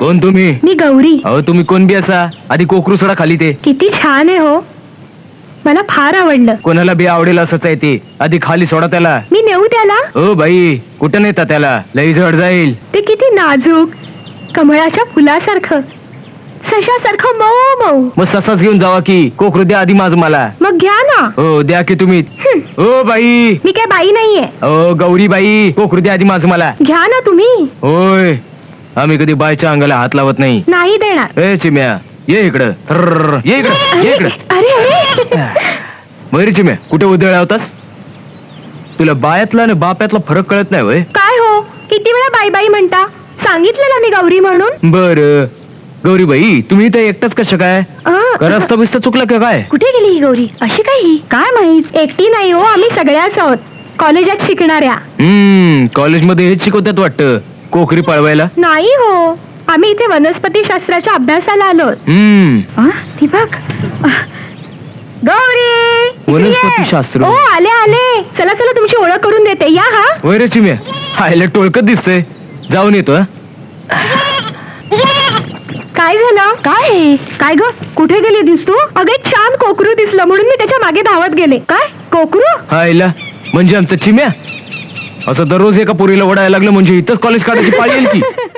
कोण तुम्ही? मी गौरी. अहो तुम्ही कोण बी असा? आधी कोकरू सोडा खाली ते. किती छान आहे हो. मला फार आवडलं. कोणाला बी आवडेल असंच आहे ते. आधी खाली सोडा त्याला. मी नेऊ त्याला? हो बाई. कुठं नेता त्याला? लई जड जाईल. ते किती नाजूक. कमळाच्या फुलासारखं. सशासारखं मऊ मऊ. मग ससाच घेऊन जावा की. कोकरू द्या आधी माझ मला. मग घ्या ना. हो द्या की तुम्ही. हं, हो बाई. मी काय बाई नाहीये. हो गौरी बाई. कोकरू द्या आधी माझ मला. घ्या ना तुम्ही. होय. आम्ही कधी बायच्या अंगाला हात लावत नाही. नाही देणार. ए चिम्या ये इकडं. थर्रर्र, ये इकडं ये इकडं. अरे अरे. बरी चिम्या कुठे उदळ होतास? तुला बायातला आणि बाप्यातला फरक कळत नाही वय काय हो? किती वेळा बाई बाई म्हणता? सांगितलं ना मी गौरी म्हणून? बर. गौरी बाई तुम्ही तर एकटाच कसं काय? अं, का रस्ता बिस्ता चुकला का काय? कुठे गेली ही गौरी? अशी काय ही? काय माहीत? एकटी नाही हो आम्ही सगळ्याच आहोत. कॉलेजात शिकणाऱ्या. हम्म कॉलेजमध्ये हेच शिकवतात वाटतं. कोकरी पळवायला? नाही हो. आम्ही इथे वनस्पती शास्त्राच्या अभ्यासाला आलो. हम्म. ती बघ. गौरी इकडे ये. वनस्पतीशास्त्र. ओ आले आले. चला चला तुमची ओळख करून देते. या हा. वय रे चिम्या. हायला टोळकत दिसतंय. जाऊन येतो हं? काय झालं? काय? काय ग? कुठे गेली दिस तू अगे छान कोकरू दिसलं म्हणून मी त्याच्यामागे धावत गेले. काय? कोकरू? हायला म्हणजे आमचं चिम्या? असं दररोज एका पोरीला ओढायला लागलं म्हणजे इथंच कॉलेज काढायची पाळी येईल की